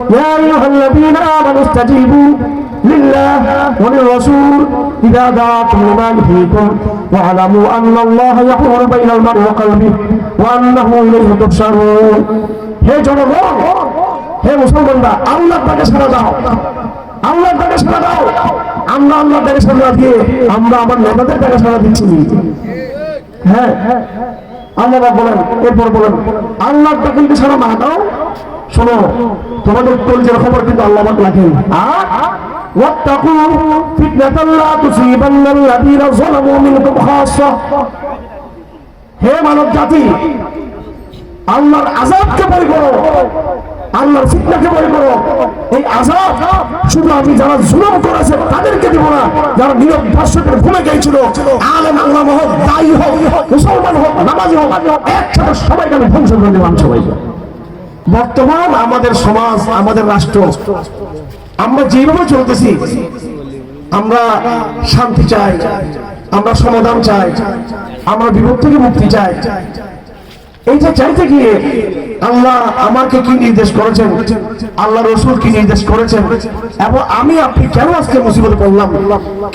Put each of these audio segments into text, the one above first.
يا أيها الذين آمنوا استجيبوا لله وللرسول إذا دعاكم لما يحييكم واعلموا أن الله يحول بين المرء وقلبه وأنه إليه تحشرون হে জনগণ হে মুসলমানরা আল্লাহ তাকে সারা দাও আল্লাহ তাকে সারা দাও আমরা আল্লাহ তাকে সারা দিয়ে আমরা আমার নেতাদের তাকে সারা দিচ্ছি হ্যাঁ আল্লাহ পাক বলেন এরপর বলেন আল্লাহ তাকে যদি সারা না দাও শোনো তোমাদের কলজের খবর কিন্তু আল্লাহ পাক রাখেন আর واتقوا فتنة لا تصيبن الذين ظلموا منكم خاصة হে মানব জাতি আল্লাহর আজাবকে ভয় করো আল্লাহর ফিতনাকে ভয় করো এই আজাব শুধু আমি যারা জুলুম করেছে তাদেরকে দিব না যারা নীরব দর্শকের ভুলে গিয়েছিল আলেম আল্লাহ হোক দায়ী হোক মুসলমান হোক নামাজি হোক একসাথে সবাইকে আমি ধ্বংস করে দিলাম সবাইকে বর্তমান আমাদের সমাজ, আমাদের রাষ্ট্র, আমরা যেভাবে চলতেছি, আমরা শান্তি চাই, আমরা সমাধান চাই, আমরা থেকে মুক্তি চাই। এইটা চাইতে গিয়ে আল্লাহ আমাকে কি নির্দেশ করেছেন? আল্লাহ রসুল কি নির্দেশ করেছেন? এবং আমি আপনি কেন আজকে মুসিবতে পড়লাম?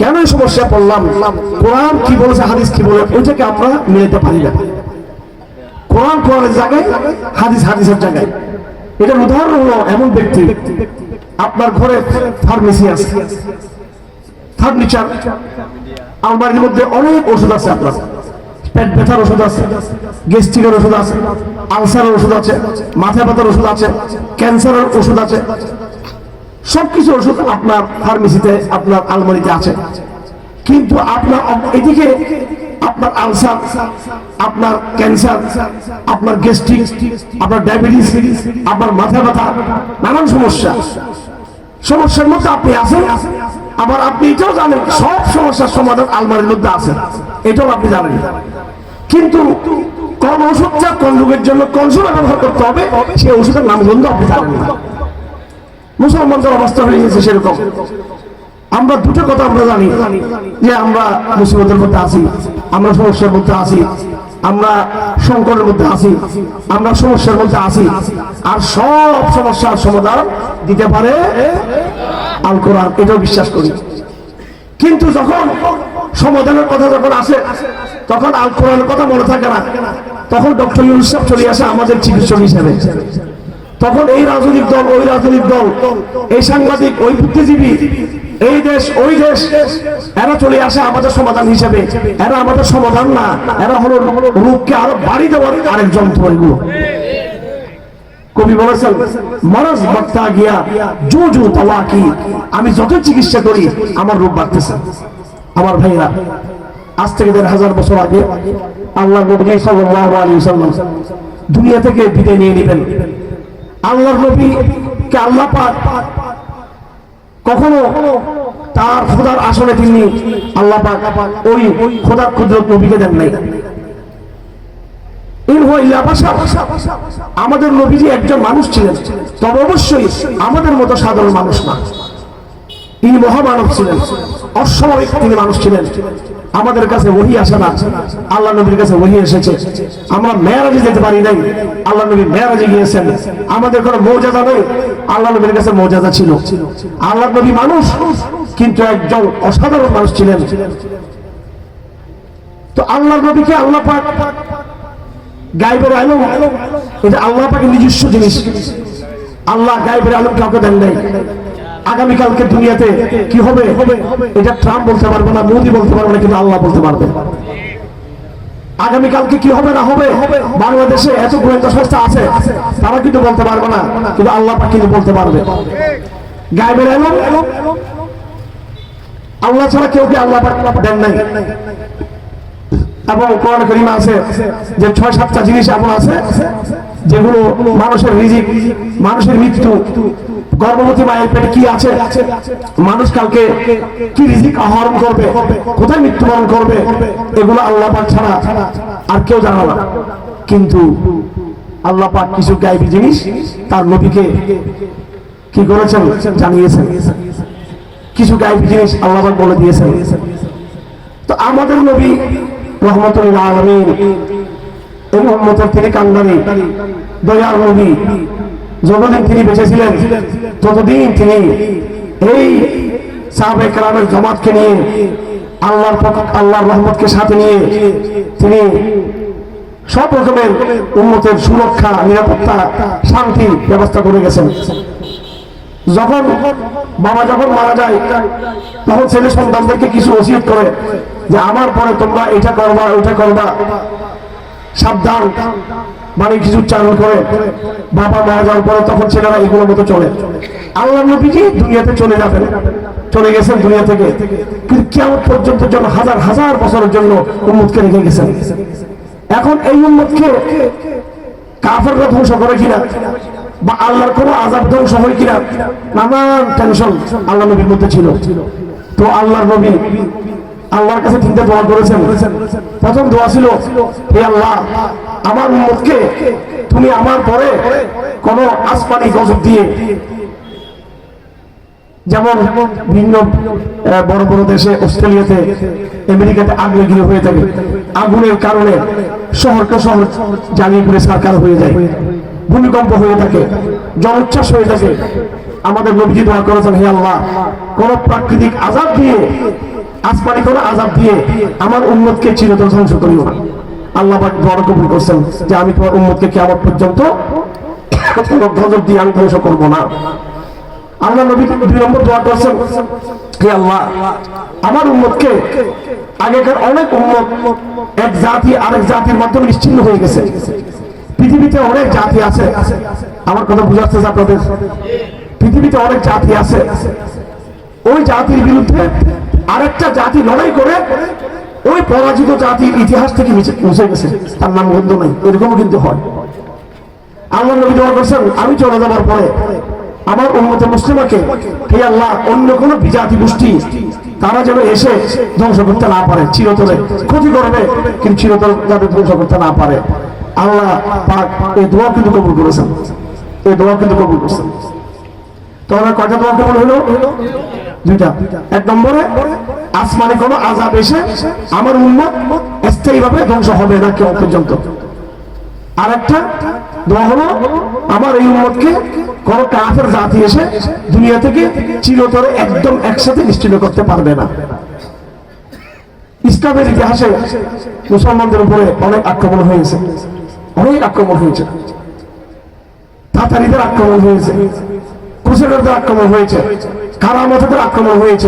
কেন সমস্যা পড়লাম? কোরআন কি বলেছে, হাদিস কি বলে? ওইটাকে আমরা মিলাতে পারি না। কোরআন কোরআনের জায়গায়, হাদিস হাদিসের জায়গায়। এটার উদাহরণ হলো এমন ব্যক্তি, আপনার ঘরে ফার্মেসি আছে ফার্নিচার আলমারির মধ্যে অনেক ওষুধ আছে আপনার। পেট ব্যথার ওষুধ আছে, গ্যাস্ট্রিকের ওষুধ আছে, আলসারের ওষুধ আছে, মাথা ব্যথার ওষুধ আছে, ক্যান্সারের ওষুধ আছে। সবকিছু ওষুধ আপনার ফার্মেসিতে আপনার আলমারিতে আছে। কিন্তু আপনার এদিকে আপনার আলসার আপনার ক্যান্সার আপনার গ্যাস্ট্রিক আপনার ডায়াবেটিস আপনার মাথা ব্যথা, নানান সমস্যা। সমস্যার মধ্যে আপনি আছেন, আবার আপনি এটাও জানেন, সব সমস্যার সমাধান আলমারির মধ্যে আছে। এটাও আপনি জানেন। কিন্তু কোন ওষুধটা কোন রোগের জন্য কোন সময় ব্যবহার করতে হবে সেই ওষুধের নাম গন্ধ আপনি জানেন মুসলমানদের অবস্থা হয়ে গেছে সেরকম। আমরা দুটো কথা আমরা জানি, যে আমরা মুসিবতের মধ্যে আছি। আমরা সমস্যার মধ্যে আছি, আমরা সংকটের মধ্যে আছি, আমরা সমস্যার মধ্যে আছি। আর সব সমস্যার সমাধান দিতে পারে আল কোরআন, এটাও বিশ্বাস করি। কিন্তু যখন সমাধানের কথা যখন আসে, তখন আল কোরআনের কথা মনে থাকে না। তখন ডক্টর ইউসুফ চলে আসে আমাদের চিকিৎসক হিসেবে। তখন এই রাজনৈতিক দল, ওই রাজনৈতিক দল, এই সাংবাদিক, ওই বুদ্ধিজীবী, এই দেশ, ওই দেশ, এরা চলে আসে আমাদের সমাধান হিসেবে। এরা আমাদের সমাধান না, এরা হলো রূপকে আরও বাড়ি দেওয়ার আরেক যন্ত্র এগুলো। কবি বলেছেন, মরজ বক্তা গিয়া জু জু তাওয়া কি আমি যত চিকিৎসা করি, আমার রূপ বাড়তেছে। আমার ভাইরা আজ থেকে দেড় হাজার বছর আগে আল্লাহ নবী সাল্লাল্লাহু আলাইহি ওয়াসাল্লাম দুনিয়া থেকে বিদায় নিয়ে নেবেন। আল্লাহর নবী কে আল্লাহ পাক কখনো তার খোদার আসনে তিনি আল্লাহ পাক ওই খোদার কুদরত নবীকে দেন নাই। আমাদের নবীজি একজন মানুষ ছিলেন, তবে অবশ্যই আমাদের মতো সাধারণ মানুষ না। তিনি মহামানব ছিলেন অস্বাভাবিক তিনি মানুষ ছিলেন। আমাদের কাছে ওহি আসে না। আল্লাহ নবীর কাছে ওহি এসেছে। আমরা মেয়ারাজে যেতে পারি নাই। আল্লাহ নবী মেয়ারাজে গিয়েছেন। আমাদের কোনো মৌজাদা নেই। আল্লাহ নবীর কাছে মৌজাদা ছিল। আল্লাহ নবী মানুষ, কিন্তু একজন অসাধারণ মানুষ ছিলেন। তো আল্লাহ নবীকে আল্লাহ পাক গাইবের আলম এটা আল্লাহ পাকের নিজস্ব জিনিস। আল্লাহ গাইবের আলম কাউকে দেন নাই। আগামীকালকে দুনিয়াতে কি হবে? এটা ট্রাম্প বলতে পারবে না মোদি বলতে পারবে না, কিন্তু আল্লাহ বলতে পারবে। আগামীকালকে কি হবে না হবে? বাংলাদেশে এত গোয়েন্দা সংস্থা আছে, তারা কিন্তু বলতে পারবে না, কিন্তু আল্লাহ কিন্তু বলতে পারবে। গাইবের আল্লাহ ছাড়া কেউ কি আল্লাহ দেন নাই? এবং কোরআন করিমা আছে যে ছয়, সাতটা জিনিস এমন আছে যেগুলো মানুষের রিজিক, মানুষের মৃত্যু, গর্ভবতী মায়ের পেটে কি আছে, মানুষ কালকে কি রিজিক আহরণ করবে, কোথায় মৃত্যুবরণ করবে, এগুলো আল্লাহ পাক ছাড়া আর কেউ জানা না। কিন্তু আল্লাহ পাক কিছু গাইবী জিনিস তার নবীকে কি করেছেন? জানিয়েছেন। কিছু গাইবী জিনিস আল্লাহ পাক বলে দিয়েছেন। তো আমাদের নবী রহমতুল্লাহ আলমিন এই মোহাম্মদের তিনি কান্দানি দয়ার নবী। যতদিন তিনি বেঁচে ছিলেন ততদিন তিনি এই সাহাবে কালামের জমাতকে নিয়ে, আল্লাহর আল্লাহর রহমতকে সাথে নিয়ে তিনি সব রকমের উন্নতের সুরক্ষা, নিরাপত্তা শান্তি ব্যবস্থা করে গেছেন। যখন বাবা যখন মারা যায়, তখন ছেলে সন্তানদেরকে কিছু ওসিয়ত করে যে আমার পরে তোমরা এটা করবা, ওইটা করবা। সাবধান মানে কিছু উচ্চারণ করে। বাবা মারা যাওয়ার পরে তখন ছেলেরা এগুলোর মতো চলে। আল্লাহ নবীজি দুনিয়াতে চলে যাবেন? চলে গেছেন দুনিয়া থেকে। কিন্তু কেমন পর্যন্ত জন্য হাজার হাজার বছরের জন্য উন্মুতকে রেখে গেছেন। এখন এই উন্মতকে কাফেররা ধ্বংস করে কিনা? বা আল্লাহর কোনো আজাব ধ্বংস হয় কিনা? নানান টেনশন আল্লাহ নবীর মধ্যে ছিল। তো আল্লাহর নবী আল্লাহর কাছে তিনটা দোয়া করেছেন। প্রথম দোয়া ছিল, হে আল্লাহ, আমার উম্মতকে তুমি আমার পরে কোন আসমানি গজব দিয়ে যেমন ভিন্ন বড় বড় দেশে, অস্ট্রেলিয়াতে, আমেরিকাতে আগ্নেয়গিরি হয়ে থাকে। আগুনের কারণে শহরকে শহর জ্বালিয়ে পুড়ে সারকার হয়ে যায়। ভূমিকম্প হয়ে থাকে, জলোচ্ছ্বাস হয়ে থাকে। আমাদের নবীজি দোয়া করেছেন, হে আল্লাহ, কোন প্রাকৃতিক আজাব দিয়ে, আসমানি কোন আজাব দিয়ে আমার উন্মতকে চিরতর ধ্বংস করিও না। আল্লাহ পাক বড় কবুল করছেন যে আমি তোমার উন্মতকে কেমন পর্যন্ত গজব দিয়ে আমি ধ্বংস করব না। আল্লাহ নবী দুই নম্বর দোয়া করছেন, হে আল্লাহ, আমার উম্মতকে আগেকার অনেক উম্মত এক জাতি আরেক জাতির মাধ্যমে নিশ্চিন্ন হয়ে গেছে। পৃথিবীতে অনেক জাতি আছে। আমার কথা বুঝাচ্ছে আপনাদের? পৃথিবীতে অনেক জাতি আছে। ওই জাতির বিরুদ্ধে আরেকটা জাতি লড়াই করে ওই পরাজিত জাতির ইতিহাস থেকে মুছে- গেছে। তার নাম গন্ধ নাই। এরকমও কিন্তু হয়। আল্লাহ নবী দোয়া করছেন, আমি চলে যাবার পরে আমার উন্মতে মুসলিমাকে, হে আল্লাহ, অন্য কোন বিজাতি গোষ্ঠী, তারা যেন এসে ধ্বংস করতে না পারে, চিরতরে। ক্ষতি করবে, কিন্তু চিরতরে যাতে ধ্বংস করতে না পারে। আল্লাহ পাক এই দোয়া কিন্তু কবুল করেছেন। এই দোয়া কিন্তু কবুল করেছেন। তাহলে কয়টা দোয়া কবুল হলো? দুইটা। এক নম্বরে, আসমানে কোনো আজাব এসে আমার উন্মত স্থায়ীভাবে ধ্বংস হবে না কেউ পর্যন্ত। আর একটা দোয়া হলো, আমার এই উম্মতকে কোন কাফের জাতি এসে দুনিয়া থেকে চিরতরে একদম একসাথে নিশ্চিন্ন করতে পারবে না। ইসলামের ইতিহাসে মুসলমানদের উপরে অনেক আক্রমণ হয়েছে। অনেক আক্রমণ হয়েছে। তাতারিদের আক্রমণ হয়েছে। ক্রুসেডারদের আক্রমণ হয়েছে। কারামতদের আক্রমণ হয়েছে।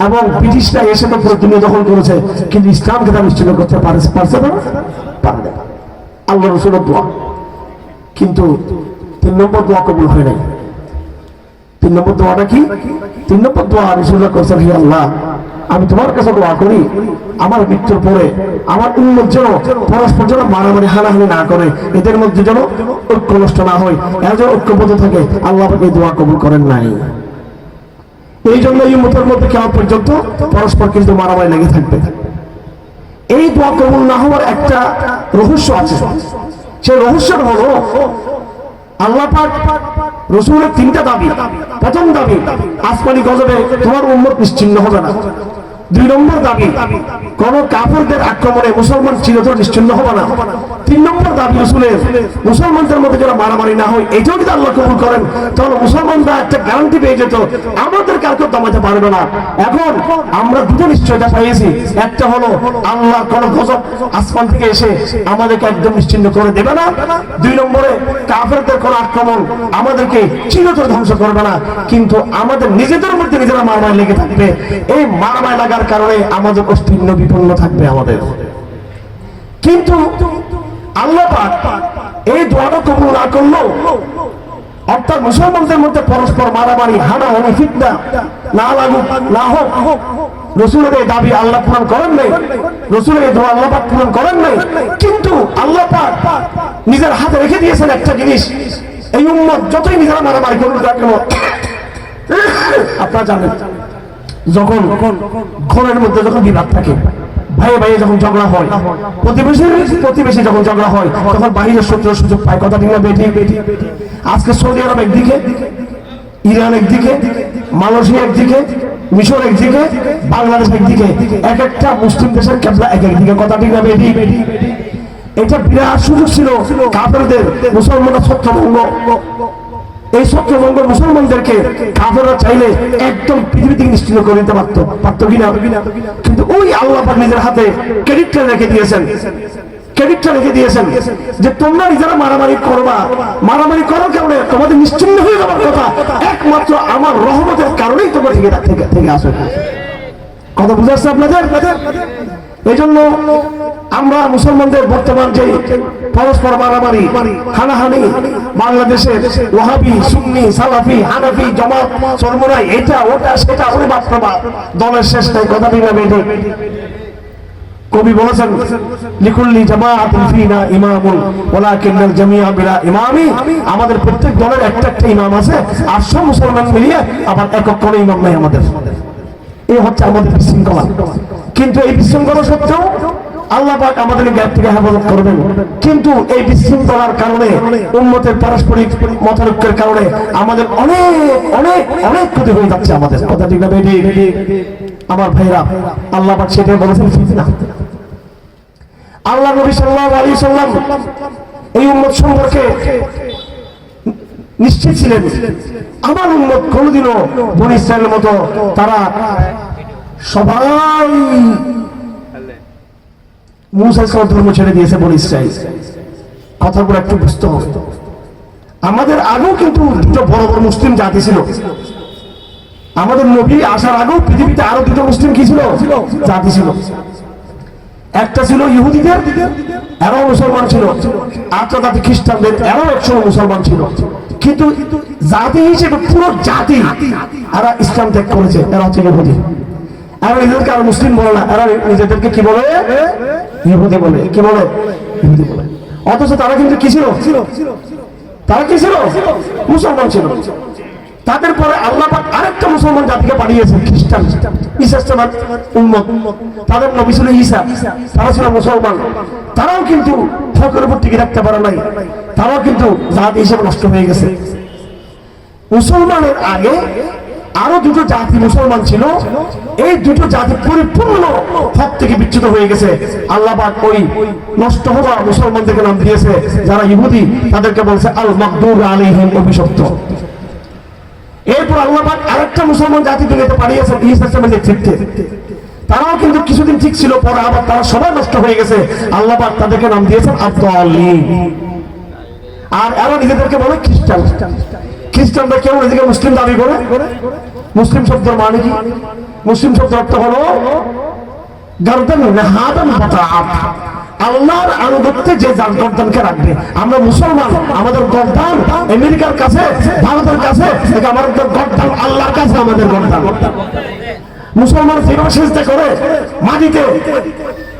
এবং ব্রিটিশরা এসে তো পুরো দখল করেছে। কিন্তু ইসলামকে তারা নিশ্চিত করতে পারে পারছে না? পারবে না। আল্লাহ রসুলের দোয়া। কিন্তু তিন নম্বর দোয়া কবুল হয় নাই। তিন নম্বর দোয়াটা কি? তিন নম্বর দোয়া রসুল্লাহ করছেন হে আল্লাহ আমি তোমার কাছে দোয়া করি, আমার মৃত্যুর পরে আমার উন্মত যেন পরস্পর যেন মারামারি হানাহানি না করে, এদের মধ্যে যেন ঐক্য নষ্ট না হয়, এরা যেন ঐক্যবদ্ধ থাকে, আল্লাহ এই দোয়া কবুল করেন নাই। এই জন্য এই উন্মতের মধ্যে কেমন পর্যন্ত পরস্পর কিন্তু মারামারি লেগে থাকবে। এই দোয়া কবুল না হওয়ার একটা রহস্য আছে। সেই রহস্যটা হলো, আল্লাহ রসুলের তিনটা দাবি, প্রথম দাবি, আসমানি গজবে তোমার উম্মত নিশ্চিন্ন হবে না। দুই নম্বর দাবি, কোন কাপড়দের আক্রমণে মুসলমান চিরতর নিশ্চিন্ন হবে না। তিন নম্বর দাবি রসুলের, মুসলমানদের মধ্যে যারা মারামারি না হয় এটাও যদি আল্লাহ কবুল করেন। তাহলে মুসলমানরা একটা গ্যারান্টি পেয়ে যেত, আমাদের কাউকে দমাতে পারবে না। এখন আমরা দুটো নিশ্চয়তা পেয়েছি। একটা হলো, আল্লাহ কোন গজব আসমান থেকে এসে আমাদেরকে একদম নিশ্চিন্ন করে দেবে না। দুই নম্বরে, কাফেরদের কোন আক্রমণ আমাদেরকে চিরতর ধ্বংস করবে না। কিন্তু আমাদের নিজেদের মধ্যে নিজেরা মারামারি লেগে থাকবে। এই মারামারি লাগার কারণে আমাদের অস্তিত্ব বিপন্ন থাকবে আমাদের। কিন্তু আল্লাহ পাক এই দোয়াটা কবুল না করল অর্থাৎ মুসলমানদের মধ্যে পরস্পর মারামারি, হানাহানি, ফিতনা না লাগুক, না হোক, রসুলের এই দাবি আল্লাহ পূরণ করেন নাই। রসুলের এই দোয়া আল্লাহ পাক পূরণ করেন নাই। কিন্তু আল্লাহ পাক নিজের হাতে রেখে দিয়েছেন একটা জিনিস। এই উম্মত যতই নিজেরা মারামারি করুক না কেন, আপনারা জানেন। যখন ঘরের মধ্যে যখন বিবাদ থাকে যখন ঝগড়া হয় প্রতিবেশী প্রতিবেশী যখন ঝগড়া হয়, তখন বাহিরের সুযোগ পায়। কথা ঠিক না বেটি বেটি আজকে সৌদি আরব একদিকে, ইরান একদিকে, মালয়েশিয়া একদিকে, মিশর একদিকে, বাংলাদেশ একদিকে, এক একটা মুসলিম দেশের কেবলা এক একদিকে। কথা ঠিক না বেটি এটা বিরাট সুযোগ ছিল কাপড়দের মুসলমানরা ছত্রভঙ্গ এই ছত্রভঙ্গ মুসলমানদেরকে কাফেররা চাইলে একদম পৃথিবী থেকে নিশ্চিত করে দিতে পারতো পারতো কিনা? কিন্তু ওই আল্লাহ নিজের হাতে ক্রেডিটটা রেখে দিয়েছেন। ক্রেডিটটা রেখে দিয়েছেন যে তোমরা নিজেরা মারামারি করবা। মারামারি করার কারণে তোমাদের নিশ্চিন্ন হয়ে যাওয়ার কথা। একমাত্র আমার রহমতের কারণেই তোমরা থেকে থেকে আসো। কথা বুঝে আসছে আপনাদের? এই জন্য আমরা মুসলমানদের বর্তমান যে পরস্পর মারামারি, হানাহানি, বাংলাদেশে ওয়াহাবি, সুন্নি, সালাফি, হানাফি, জামাত, সরমরাই, এটা, ওটা, সেটা ওরে বাস্তবা দলের শেষ নাই, কথা না বেটে কবি বলেছেন, লিকুল্লি জামাআতিন ফিনা ইমামুন, ওয়ালাকিন্নাল জামিআ বিলা ইমামি। আমাদের প্রত্যেক দলের একটা একটা ইমাম আছে, আর সব মুসলমান মিলিয়ে আবার একক কোনো ইমাম নাই আমাদের। এই হচ্ছে আমাদের বিশৃঙ্খলা। কিন্তু এই বিশৃঙ্খলা সত্ত্বেও আল্লাহ পাক আমাদের গ্যাপ থেকে হেফাজত করবেন। কিন্তু এই বিশৃঙ্খলার কারণে উন্নতের পারস্পরিক মতানৈক্যের কারণে আমাদের অনেক অনেক অনেক ক্ষতি হয়ে যাচ্ছে আমাদের। কথা ঠিক না আমার ভাইরা, আল্লাহ পাক সেটাই বলেছেন ফিতনা আল্লাহ নবী সাল্লাল্লাহু আলাইহি সাল্লাম এই উম্মত সম্পর্কে নিশ্চিত ছিলেন। আমার উন্মত কোনোদিনও বনি ইসরায়েলের মতো তারা সবাই মুসা ইসলাম ধর্ম ছেড়ে দিয়েছে বনি ইসরায়েল কথাগুলো একটু বুঝতে হবে। আমাদের আগেও কিন্তু দুটো বড় বড় মুসলিম জাতি ছিল। আমাদের নবী আসার আগেও পৃথিবীতে আরও দুটো মুসলিম কি ছিল? জাতি ছিল। একটা ছিল ইহুদিদের, এরাও মুসলমান ছিল। আরেকটা জাতি খ্রিস্টানদের, এরাও মুসলমান ছিল। কিন্তু জাতি হিসেবে পুরো জাতি এরা ইসলাম ত্যাগ করেছে, এরা হচ্ছে ইহুদি। নিজেদেরকে আর মুসলিম বলে না এরা নিজেদেরকে কি বলে? ইহুদি বলে। কি বলে? ইহুদি বলে। অথচ তারা কিন্তু কি ছিল? তারা কি ছিল? মুসলমান ছিল। তাদের পরে আল্লাহ আরেকটা মুসলমান জাতিকে পাঠিয়েছেন খ্রিস্টান। ইসলাম উম্মত। তাদের নবী ছিল ঈসা। তারা ছিল মুসলমান। তারাও কিন্তু ফকের উপর টিকে রাখতে পারে নাই। তারাও কিন্তু জাতি হিসেবে নষ্ট হয়ে গেছে। মুসলমানের আগে আরও দুটো জাতি মুসলমান ছিল। এই দুটো জাতি পরিপূর্ণ হক থেকে বিচ্যুত হয়ে গেছে। আল্লাহ পাক ওই নষ্ট হওয়া মুসলমানদেরকে নাম দিয়েছে। যারা ইহুদি, তাদেরকে বলছে আল মাকদুর আলাইহিম অভিশপ্ত। এরপর আল্লাহ পাক আরেকটা মুসলমান জাতি দুনিয়াতে পাঠিয়েছেন ইসলামের নেতৃত্বে। তারাও কিন্তু কিছুদিন ঠিক ছিল, পরে আবার তারা সবাই নষ্ট হয়ে গেছে। আল্লাহ পাক তাদেরকে নাম দিয়েছেন আব্দুল্লিন আর এরা নিজেদেরকে বলে খ্রিস্টান। খ্রিস্টানরা কেউ নিজেকে মুসলিম দাবি করে? মুসলিম শব্দের মানে কি? মুসলিম শব্দের অর্থ হলো হাদান আল্লাহর আনুগত্যে যে যার রাখবে। আমরা মুসলমান, আমাদের গর্দান আমেরিকার কাছে, ভারতের কাছে আমাদের গর্দান আল্লাহর কাছে, আমাদের গর্দান। মুসলমান করে মাটিতে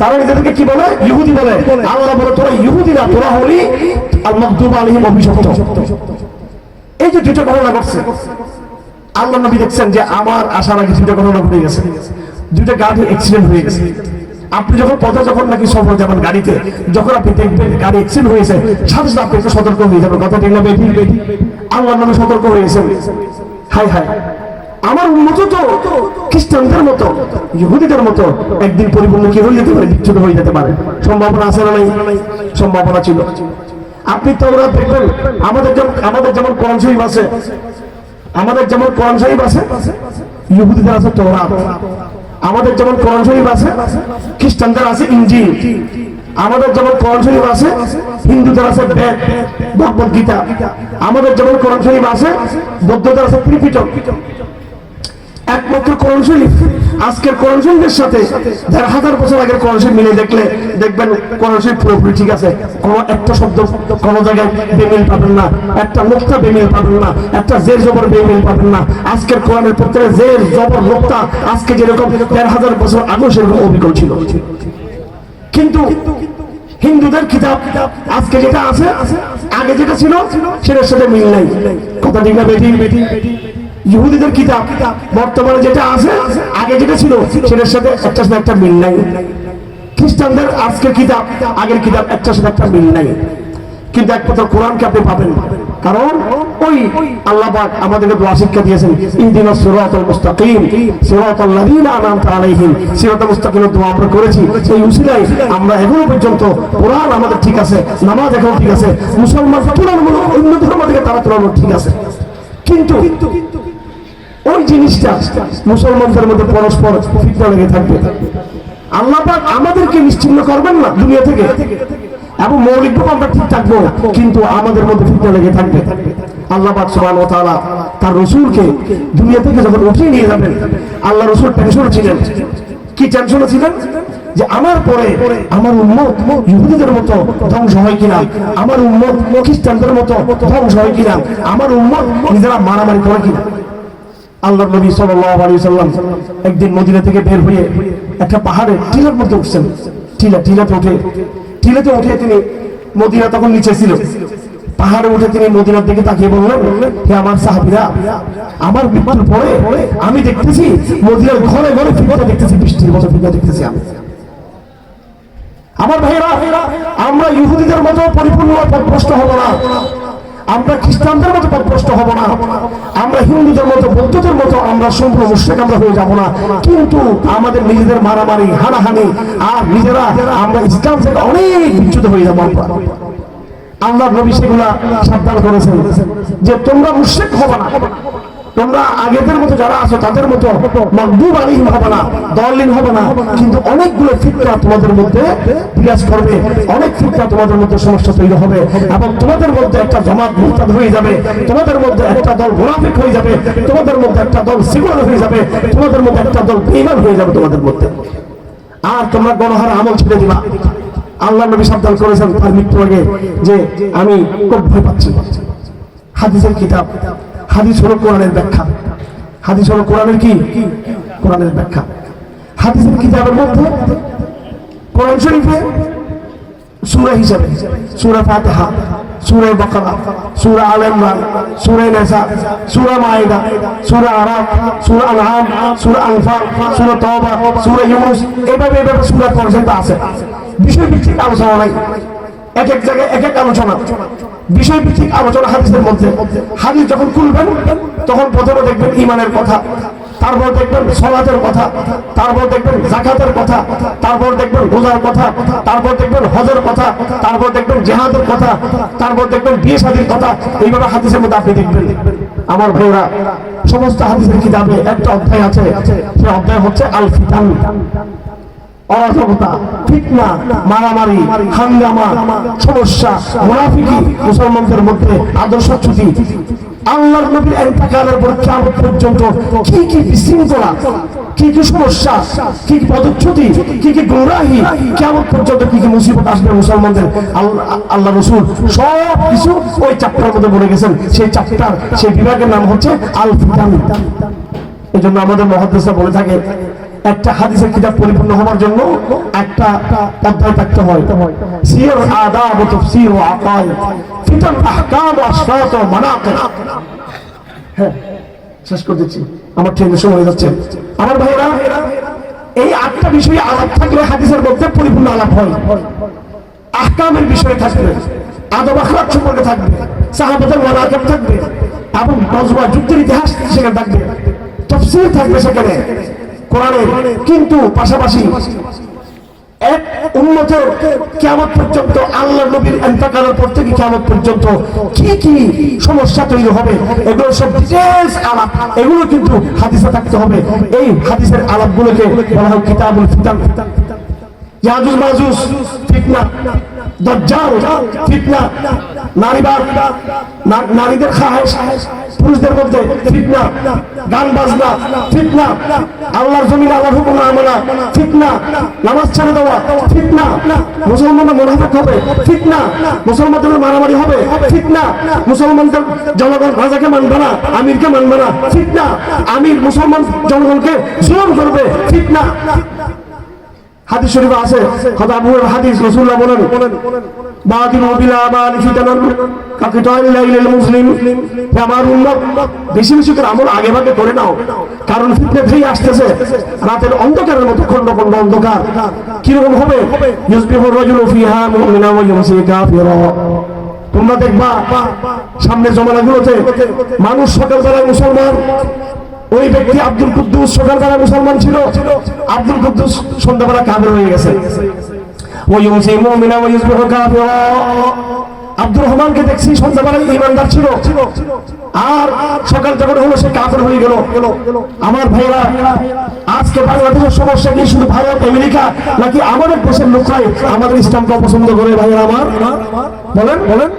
তারা নিজেদেরকে কি বলে? ইহুদি বলে। আল্লাহ বলে, তোরা ইহুদিরা, তোরা হলি আল মকদুব আলহিম অভিশপ্ত। এই যে দুটো ঘটনা ঘটছে, আল্লাহ নবী দেখছেন যে আমার আসার আগে দুটো ঘটনা ঘটে গেছে। দুটো গাড়ি অ্যাক্সিডেন্ট হয়ে গেছে। আপনি যখন পথে যখন নাকি সফর যাবেন গাড়িতে, যখন আপনি দেখবেন গাড়ি অ্যাক্সিডেন্ট হয়েছে, সাথে সাথে আপনি সতর্ক হয়ে যাবেন। কথা বেটি। আল্লাহ নামে সতর্ক হয়েছে হাই হাই আমার উন্নত তো খ্রিস্টানদের মতো, ইহুদিদের মতো একদিন পরিপূর্ণ কি হয়ে যেতে পারে বিচ্ছুত হয়ে যেতে পারে? সম্ভাবনা আছে না নাই? সম্ভাবনা ছিল। আপনি তো ওরা দেখবেন, আমাদের যেমন আমাদের যেমন কোরআন শরীফ আছে, আমাদের যেমন কোরআন শরীফ আছে, ইহুদিদের আছে তোরা আমাদের যেমন কোরআন শরীফ আছে, খ্রিস্টানদের আছে ইঞ্জিল। আমাদের যেমন কোরআন শরীফ আছে, হিন্দুদের আছে বেদ ভগবত গীতা আমাদের যেমন কোরআন শরীফ আছে, বৌদ্ধদের আছে ত্রিপিটক। একমাত্র কোরআন শরীফ। আজকের কোরআন শরীফের সাথে দেড় হাজার বছর আগের কোরআন শরীফ মিলে দেখলে দেখবেন কোরআন শরীফ পুরোপুরি ঠিক আছে। কোনো একটা শব্দ কোনো জায়গায় বেমিল পাবেন না। একটা লোকটা বেমিল পাবেন না। একটা জের জবর বেমিল পাবেন না। আজকের কোরআনের প্রত্যেকে জের জবর লোকটা আজকে যেরকম দেড় হাজার বছর আগেও সেরকম অবিকল ছিল। কিন্তু হিন্দুদের কিতাব আজকে যেটা আছে, আগে যেটা ছিল, সেটার সাথে মিল নাই। কথা ঠিক না বেটি বেটি ইহুদিদের কিতাব, বর্তমানে যেটা আছে, আগে যেটা ছিল, সেটার সাথে একটার সাথে একটা মিল নাই। খ্রিস্টানদের আজকের কিতাব, আগের কিতাব একটার সাথে একটা মিল নাই। কিন্তু একমাত্র কোরআনকে আপনি পাবেন। কারণ ওই আল্লাহ পাক আমাদেরকে দোয়া শিক্ষা দিয়েছেন, ইহদিনা সিরাতাল মুস্তাকিম সিরাতাল লাযিনা আনআমতা আলাইহিম। সিরাতাল মুস্তাকিমের দোয়া আমরা করেছি। সেই উসিলায় আমরা এখনও পর্যন্ত কোরআন আমাদের ঠিক আছে, নামাজ এখনও ঠিক আছে, মুসলমান তুলনামূলক অন্য ধর্ম থেকে তারা তুলনামূলক ঠিক আছে। কিন্তু ওই জিনিসটা মুসলমানদের মধ্যে পরস্পর ফিতনা লেগে থাকবে। আল্লাহ পাক আমাদেরকে নিশ্চিন্ন করবেন না দুনিয়া থেকে। এবং মৌলিকভাবে আমরা ঠিক থাকব, কিন্তু আমাদের মধ্যে ফিতনা লেগে থাকবে। আল্লাহ পাক তার দুনিয়া থেকে যখন উঠিয়ে নিয়ে যাবেন, আল্লাহ ছিলেন কি ছিলেন যে আমার পরে আমার উম্মত ইহুদিদের মতো ধ্বংস হয় কিনা, আমার উম্মত খ্রিস্টানদের মতো ধ্বংস হয় কিনা, আমার উম্মত নিজেরা মারামারি করে কিনা। আল্লাহ নবী সাল্লাম একদিন মদিনা থেকে বের হয়ে একটা পাহাড়ে টিলার মধ্যে উঠছেন। টিলা, টিলাতে উঠে টিলাতে উঠে তিনি মদিনা তখন নিচে ছিল। পাহাড়ে উঠে তিনি মদিনার দিকে তাকিয়ে বললেন, হে আমার সাহাবীরা, আমার মৃত্যুর পরে আমি দেখতেছি মদিনার ঘরে ঘরে ফিরে দেখতেছি, বৃষ্টির মতো ফিরে দেখতেছি আমি। আমার ভাইরা আমরা ইহুদিদের মতো পরিপূর্ণ পথভ্রষ্ট হব না। আমরা খ্রিস্টানদের মতো পথভ্রষ্ট হব না। আমরা হিন্দুদের মতো মতো আমরা সম্পূর্ণ মুশ্রিক আমরা হয়ে যাব না। কিন্তু আমাদের নিজেদের মারামারি, হানাহানি, আর নিজেরা আমরা ইসলাম থেকে অনেক বিচ্যুত হয়ে যাব আমরা। আল্লাহ নবী সেগুলা সাবধান করেছেন যে তোমরা মুশ্রিক হবা না। তোমরা আগেদের মতো যারা আছো, তাদের মতো মকবুব আলিম হবে না দলিন হবে না। কিন্তু অনেকগুলো ফিতনা তোমাদের মধ্যে বিরাজ করবে। অনেক ফিতনা তোমাদের মধ্যে সমস্যা তৈরি হবে এবং তোমাদের মধ্যে একটা জমাত মুরতাদ হয়ে যাবে। তোমাদের মধ্যে একটা দল মুনাফিক হয়ে যাবে। তোমাদের মধ্যে একটা দল সিগুলার হয়ে যাবে। তোমাদের মধ্যে একটা দল বেঈমান হয়ে যাবে তোমাদের মধ্যে। আর তোমরা গণহার আমল ছেড়ে দিবা। আল্লাহ নবী সাবধান করেছেন তার মৃত্যু আগে যে আমি খুব ভয় পাচ্ছি। হাদিসের কিতাব। হাদিস হলো কোরআনের ব্যাখ্যা। হাদিস হলো কোরআনের কি? কোরআনের ব্যাখ্যা। হাদিসের কিতাবের মধ্যে কোরআন শরীফে সূরা হিসাবে, সূরা ফাতিহা, সূরা বাকারা, সূরা আল সূরা নিসা, সূরা মাইদা, সূরা আরাফ, সূরা আনআম, সূরা আনফাল, সূরা তওবা, সূরা ইউনুস, এভাবে এভাবে সূরা পর্যন্ত আছে। বিষয় ভিত্তিক আলোচনা নাই। এক এক জায়গায় এক এক আলোচনা। বিষয় ভিত্তিক আলোচনা হাদিসের মধ্যে। হাদিস যখন খুলবেন, তখন প্রথমে দেখবেন ইমানের কথা, তারপর দেখবেন সলাতের কথা, তারপর দেখবেন জাকাতের কথা, তারপর দেখবেন রোজার কথা, তারপর দেখবেন হজের কথা, তারপর দেখবেন জেহাদের কথা, তারপর দেখবেন বিয়ে শাদীর কথা, এইভাবে হাদিসের মধ্যে আপনি দেখবেন। আমার ভাইরা, সমস্ত হাদিসের কিতাবে একটা অধ্যায় আছে, সেই অধ্যায় হচ্ছে আল ফিতান মুসলমানদের কিয়ামত পর্যন্ত কি কি মুসিবত আসবে মুসলমানদের, আল্লাহ রসুল সব কিছু ওই চাপ্টার মধ্যে বলে গেছেন। সেই চাপ্টার, সেই বিভাগের নাম হচ্ছে আল ফিতান এই জন্য আমাদের মহাদেশরা বলে থাকে একটা হাদিসের কিতাব পরিপূর্ণ হওয়ার জন্য একটা অধ্যায় থাকতে হয়। সির আদাব ও তাফসীর ও আকায় ফিতান আহকাম ও আসরাত ও মানাকিব হ্যাঁ শেষ করে দিচ্ছি। আমার ট্রেনের সময় হয়ে যাচ্ছে। আমার ভাইরা এই আটটা বিষয়ে আলাপ থাকলে হাদিসের মধ্যে পরিপূর্ণ আলাপ হয়। আহকামের বিষয়ে থাকবে, আদব আখলাক সম্পর্কে থাকবে, সাহাবাদের ওয়ালাকাত থাকবে, এবং নজওয়া যুদ্ধের ইতিহাস সেখানে থাকবে। তফসিল থাকবে সেখানে। কোরআনের, কিন্তু পাশাপাশি এক উন্মতের কেমন পর্যন্ত আল্লাহ নবীর এন্তাকালের পর থেকে কেমন পর্যন্ত কি কি সমস্যা তৈরি হবে, এগুলো সব ডিটেলস আলাপ। এগুলো কিন্তু হাদিসে থাকতে হবে। এই হাদিসের আলাপগুলোকে বলা হয় কিতাবুল ফিতান। ইয়াজুজ মাজুজ ফিতনা। দজ্জাল, ফিতনা। না- নারীদের খাহেশ, পুরুষদের মধ্যে ফিতনা গান বাজনা ফিতনা আল্লাহর জমিন আল্লাহর হুকুম না মানা ফিতনা নামাজ ছেড়ে দেওয়া ফিতনা মুসলমানরা মোনাফেক হবে ফিতনা মুসলমানদের মারামারি হবে ফিতনা মুসলমানদের জনগণ রাজাকে মানবে না, আমিরকে মানবে না ফিতনা আমির মুসলমান জনগণকে জুলুম করবে ফিতনা হাদিস শরীফ আছে। কথা আবু হাদিস, রাসূলুল্লাহ বলেন বাদিনু বিলা আমালি ফিতানান কাকিতাল লাইলিল মুসলিম আমার উম্মত, বেশি বেশি করে আমল আগে ভাগে করে নাও। কারণ ফিতনা ফ্রি আসতেছে, রাতের অন্ধকারের মতো খন্ড খন্ড অন্ধকার। কীরকম হবে? ইউসবিহু রাজুলু ফিহা মুমিনা ওয়া ইউমসি কাফিরা। তোমরা দেখবা, সামনের জমানাগুলোতে মানুষ সকালবেলায় মুসলমান ওই ব্যক্তি আব্দুল কুদ্দুস সকালবেলা মুসলমান ছিল। আব্দুল কুদ্দুস সন্ধ্যাবেলা কাবুল হয়ে গেছে। ওই মুমিনা ওই কাফিরা। আব্দুর রহমানকে দেখছি, সন্ধ্যাবেলায় ইমানদার ছিল। আর সকাল যখন হলো, সে কাফের হয়ে গেল। আমার ভাইরা আজকে বাংলাদেশের সমস্যা কি? শুধু ভারত, আমেরিকা, নাকি আমাদের দেশের লোকরাই আমাদের ইসলামকে অপছন্দ করে ভাইরা আমার। বলেন বলেন।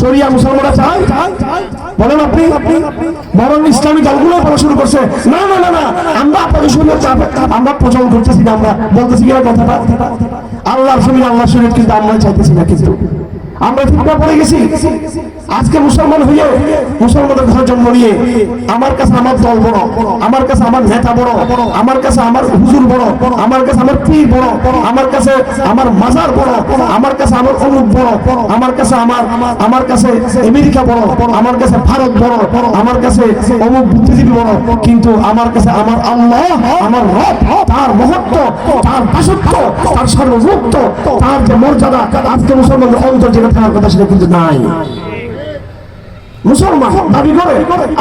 শরিয়া মুসলমানরা চায়? বলেন আপনি। বরং ইসলামী দলগুলো বলা শুরু করছে। না না না না। আমরা আপনাদের চাপ আমরা প্রচলন করতেছি না, আমরা বলতেছি কিনা কথাটা? আল্লাহর শরীর আল্লাহর শরীর কিন্তু আমরা চাইতেছি না কিন্তু। আমরা ফিতনা পড়ে গেছি আজকে মুসলমান হয়ে মুসলমানের ঘরে জন্ম নিয়ে আমার কাছে আমার দল বড় আমার কাছে আমার নেতা বড় আমার কাছে আমার হুজুর বড় আমার কাছে আমার পীর বড় আমার কাছে আমার মাজার বড় আমার কাছে আমার অনুপ বড় আমার কাছে আমার আমার কাছে আমেরিকা বড় আমার কাছে ভারত বড় আমার কাছে অমুক বুদ্ধিজীবী বড় কিন্তু আমার কাছে আমার আল্লাহ আমার রব তার মহত্ব তার দাসত্ব তার সর্বভুক্ত তার যে মর্যাদা আজকে মুসলমানদের অন্তর থাকার কথা সেটা কিন্তু নাই। মুসলমান দাবি করে,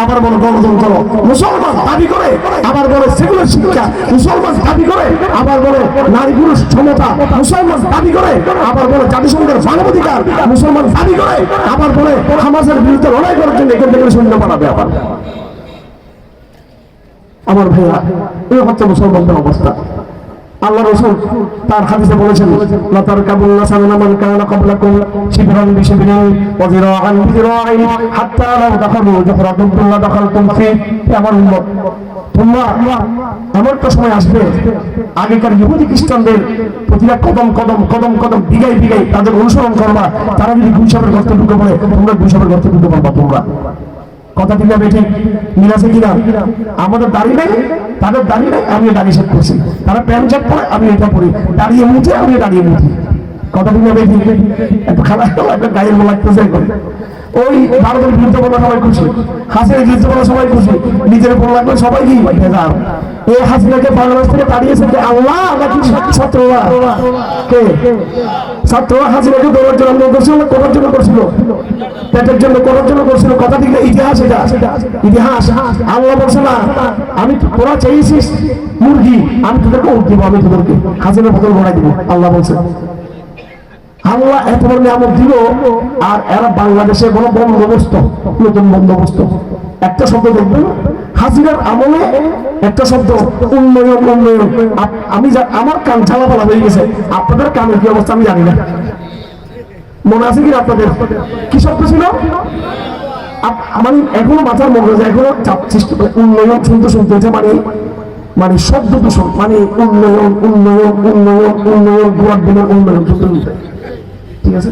আবার বলে গণতন্ত্র। মুসলমান দাবি করে, আবার বলে সেকুলার শিক্ষা। মুসলমান দাবি করে, আবার বলে নারী পুরুষ সমতা। মুসলমান দাবি করে, আবার বলে জাতিসংঘের মানবাধিকার মুসলমান দাবি করে, আবার বলে হামাসের বিরুদ্ধে লড়াই করার জন্য এখান থেকে সৈন্য বানাবে আবার। আমার ভাইয়া এই হচ্ছে মুসলমানদের অবস্থা। আল্লাহ রসুল তার হাদিসে বলেছেন, লাতার কাবুল্লা সালানা মান কানা হাত্তা লাউ দাখালু দাখালতুম ফি আমার উম্মত, তোমরা এমন একটা সময় আসবে, আগেকার ইহুদি খ্রিস্টানদের প্রতিটা কদম কদম কদম কদম বিঘাই বিঘাই তাদের অনুসরণ করবা। তারা যদি গুইসাবের গর্তে ঢুকে পড়ে, তোমরা গুইসাবের গর্তে ঢুকে পড়বা, তোমরা। কথা ঠিক না বেঠিক? মিল আছে কিনা? আমাদের দাড়ি নেই, তাদের দাড়ি নেই আমি দাড়ি সেট করছি। তারা প্যান্ট শার্ট পরে আমি এটা পরি। দাঁড়িয়ে মুঠে আমি দাঁড়িয়ে মুঠি কথা ঠিক না বেঠিক? এত খারাপ একটা গায়ের লাগতেছে এখন ওই ভারতের বিরুদ্ধে বলা সবাই খুশি হাসের বিরুদ্ধে বলা সবাই খুশি। নিজের বলা লাগবে সবাই কি ভেজাল এই হাসিনাকে বাংলাদেশ থেকে কে আল্লাহ নাকি ছাত্ররা হাসিনাকে দেওয়ার জন্য করছিল করার জন্য করছিল? পেটের জন্য করার জন্য করছিল? কথা ইতিহাস এটা। ইতিহাস। আল্লাহ বলছে, না, আমি তোরা চেয়েছিস মুরগি, আমি তোদেরকে উঠ দিব, আমি তোদেরকে হাসিনের বোতল ভরাই দিব। আল্লাহ বলছে। আল্লাহ এত বড় নিয়ামত দিল, আর এরা বাংলাদেশে কোনো বন্দোবস্ত, নতুন বন্দোবস্ত। একটা শব্দ দেখবেন হাজিরার আমলে একটা শব্দ, উন্নয়ন উন্নয়ন। আমি আমার কান ঝালাপালা হয়ে গেছে। আপনাদের কানের কি অবস্থা আমি জানি না। মনে আছে কি আপনাদের? কি শব্দ ছিল? আমার এখনও মাথার মগজ এখনও চাপ সৃষ্টি উন্নয়ন শুনতে শুনতে হচ্ছে মানে মানে শব্দ দূষণ মানে উন্নয়ন উন্নয়ন উন্নয়ন উন্নয়ন গোয়ার দিনের উন্নয়ন। ঠিক আছে?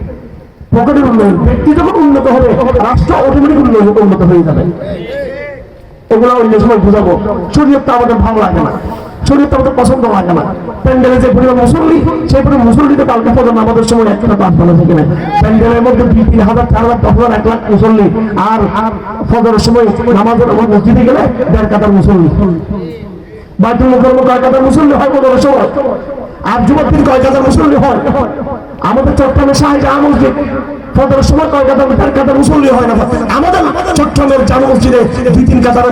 পকেটের উন্নয়ন ব্যক্তি যখন উন্নত হবে রাষ্ট্র অটোমেটিক উন্নয়ন উন্নত হয়ে যাবে। এগুলো অন্য সময় বুঝাবো। শরীয়ত তো আমাদের ভালো লাগে না। শরীয়ত তো আমাদের পছন্দ লাগে না। প্যান্ডেলে যে পরিমাণ মুসল্লি, সেই পরিমাণ কালকে পর্যন্ত আমাদের সময় একটা ভালো থাকে না। প্যান্ডেলের মধ্যে দুই, তিন হাজার, চার হাজার, দশ হাজার, এক লাখ মুসল্লি। আর সময় মসজিদে গেলে দেড় কাতার মুসল্লি। বাইতুল কাতার মুসল্লি হয় সময়? আর যুবকদের কয় কাতার মুসল্লি হয়? আমাদের চট্টগ্রামের সাহেব আমলকে ফজরের সময় কয় কাতার দেড় কাতার মুসল্লি হয় না আমাদের চট্টগ্রামের জামা মসজিদে দুই তিন কাতার,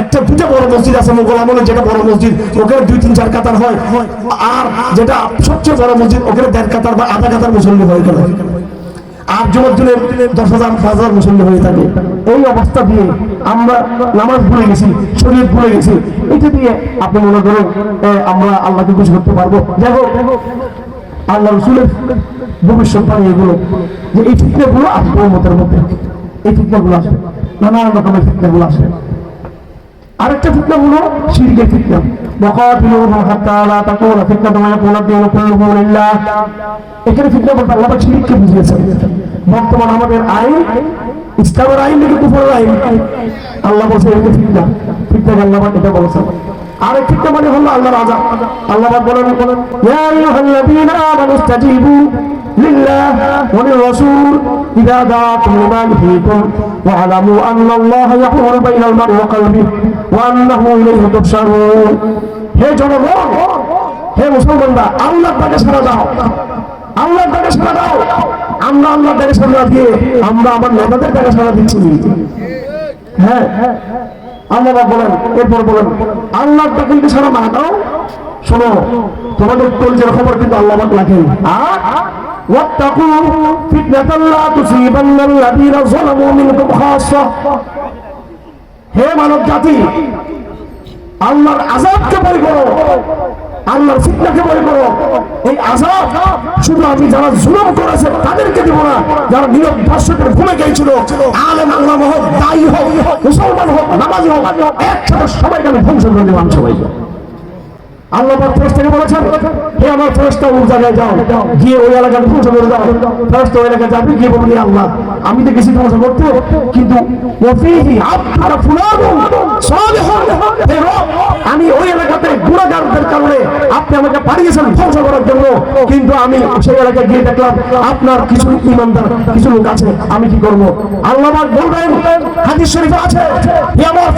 একটা দুটা বড় মসজিদ আছে মোগল আমলে, যেটা বড় মসজিদ, ওখানে দুই তিন চার কাতার হয়। আর যেটা সবচেয়ে বড় মসজিদ, ওখানে দেড় কাতার বা আধা কাতার মুসল্লি হয় এখানে আর জুমার দিনে দশ হাজার, পাঁচ হাজার মুসল্লি হয়ে থাকে। এই অবস্থা দিয়ে আমরা নামাজ ভুলে গেছি শরীর ভুলে গেছি। এটা দিয়ে আপনি মনে করেন আমরা আল্লাহকে খুশি করতে পারব? দেখো হোক আল্লাহ রসুলের ভবিষ্যৎবাণী এগুলো যে এই ফিতনাগুলো আসবে উম্মতের মধ্যে এই ফিতনাগুলো আসবে নানান রকমের ফিতনাগুলো আসবে আরেকটা ফিতনা হলো শিরকের ফিতনা وقاتلوهم حتى لا تكون فتنة ويكون الدين كله لله এখানে ফিতনা বলতে আল্লাহ পাক শিরককে বুঝিয়েছেন বর্তমান আমাদের আইন ইসলামের আইন নাকি কুফরের আইন আল্লাহ বলছে এটা ফিতনা ফিতনা আল্লাহ পাক এটা বলেছেন আরেক ফিতনা মানে হলো আল্লাহর আযাব আল্লাহ পাক বলেন ইয়া আইয়ুহাল্লাযীনা আমানু ইসতাজিবু لله وللرسول إذا دعاكم لما يحييكم واعلموا أن الله يحول بين المرء وقلبه وأنه إليه تحشرون হে জনগণ হে মুসলমানরা আল্লাহর ডাকে সাড়া দাও আল্লাহর ডাকে সাড়া দাও আমরা আল্লাহর ডাকে সাড়া দিয়ে আমরা আমার নেতাদের ডাকে সাড়া দিচ্ছি হ্যাঁ আল্লাহ বলেন এরপর বলেন আল্লাহর ডাকে যদি সাড়া না দাও শোনো তোমাদের কলজের খবর কিন্তু আল্লাহ পাক রাখেন আর واتقوا فتنة لا تصيبن الذين ظلموا منكم خاصة হে মানব জাতি আল্লাহর আজাবকে বই করো আল্লাহর ফিতনাকে বই করো। এই আজাব শুধু আমি যারা জুলুম করেছে তাদেরকে দেব না, যারা নীরব দর্শকের ঘুমে গিয়েছিল। আলেম, আল্লাহ হোক দায়ী হোক, মুসলমান হোক, নামাজি হোক, একসাথে সবাইকে আমি ধ্বংস করে দেবো সবাইকে। আমি তো গেছি ধ্বংস করতে কিন্তু আমি ওই এলাকাতে গুণাগারদের কারণে আপনি আমাকে পাঠিয়েছেন ধ্বংস করার জন্য। কিন্তু আমি সেই এলাকায় গিয়ে দেখলাম, আপনার কিছু ইমানদার, কিছু লোক আছে, আমি কি করব? আল্লাহ বলবেন, হাদিস শরীফে আছে আমার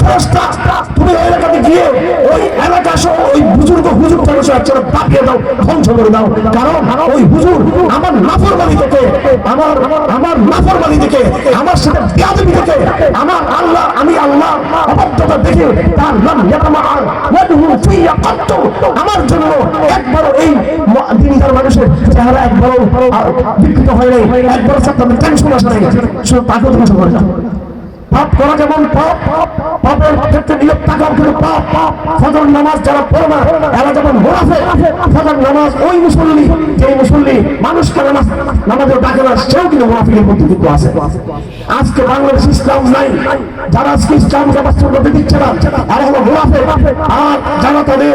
তুমি ওই এলাকাতে গিয়ে ওই এলাকা সহ ওই বুজুর্গ হুজুর থেকে একচেরা পাঠিয়ে দাও ধ্বংস করে দাও। কারণ ওই হুজুর আমার নাফরমানি থেকে আমার আমার নাফরমানি থেকে আমার সাথে বেয়াদবি থেকে আমার আল্লাহ আমি আল্লাহ অবাধ্যতা দেখে তার নাম ইয়াতামা আর আমার জন্য একবারও এই দিনদার মানুষের চেহারা একবারও আহ, বিকৃত হয় নাই একবারও সাথে টেনশন আসে নাই। তাকে ধ্বংস করে দাও। পাপ করা যেমন পাপ, পাপের ক্ষেত্রে নিয়োগ থাকাও কিন্তু পাপ। ফজর নামাজ যারা পড়ে না এরা যেমন মোনাফে, ফজর নামাজ ওই মুসল্লি যে মুসল্লি মানুষকে নামাজ নামাজের ডাকে না, সেও কিন্তু মোনাফিকের মধ্যে কিন্তু আছে। আজকে বাংলাদেশ ইসলাম নাই, যারা আজকে ইসলামকে বাস্তব করতে দিচ্ছে না এরা হলো মোনাফে। আর যারা তাদের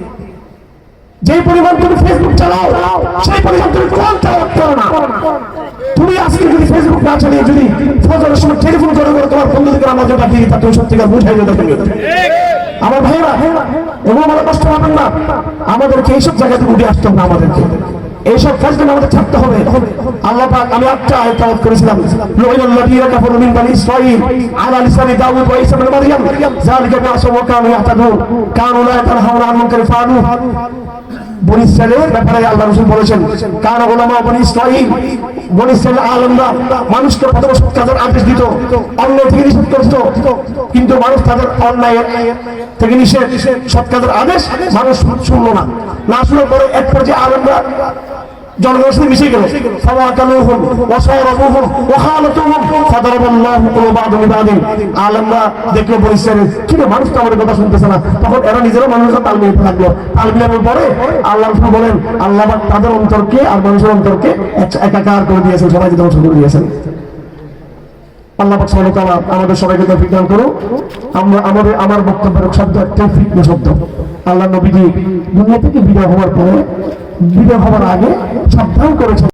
যে পরিমাণ তুমি ফেসবুক চালাও, সেই পরিমাণ তুমি না। তুমি আজকে যদি ফেসবুক না চালিয়ে যদি ফজরের সময় টেলিফোন করে করে তোমার বন্ধুদেরকে আমার যেটা দিয়ে তা তুমি সত্যিকার বুঝাই যেতে আমার ভাইরা এবং আমাদের কষ্ট না, আমাদেরকে এইসব জায়গা থেকে উঠে আসতে হবে আমাদেরকে। এইসব আমাদের ছাড়তে হবে। আল্লাহ পাক, আমি একটা আয়াত করেছিলাম। লুইনাল লাযীনা কাফারু মিন ইসরাঈল, আলা লিসানি দাউদ ওয়া মারইয়াম যালিকা কানু কানু লা আন মুনকারিন ফাআলু বনি ব্যাপারে আল্লাহ রসুল বলেছেন কার ওলামা আলেমরা মানুষকে আদেশ দিত অন্যায় থেকে নিষেধ করত কিন্তু মানুষ তাদের অন্যায়ের থেকে নিষেধ সৎ কাজের আদেশ মানুষ শুনলো না। না শোনার পরে এক পর্যায়ে আলেমরা সাথে মিশে গেল। দেখল কি মানুষ তো আমাদের কথা শুনতেছে না। তখন এরা নিজেরা মানুষের তাল তাল মিলানোর পরে আল্লাহ বলেন, আল্লাহ তাদের অন্তরকে আর মানুষের অন্তরকে এক- একাকার করে দিয়েছেন সবাইকে ধ্বংস করে দিয়েছেন আল্লাহ পাক সুবহানাহু ওয়া তাআলা আমাদের সবাইকে তৌফিক দান করুন। আমরা আমাদের আমার বক্তব্যের শব্দ তৌফিক না শব্দ। আল্লাহ নবীজি দুনিয়া থেকে বিদায় হওয়ার পরে বিদায় হওয়ার আগে সাবধান করেছেন।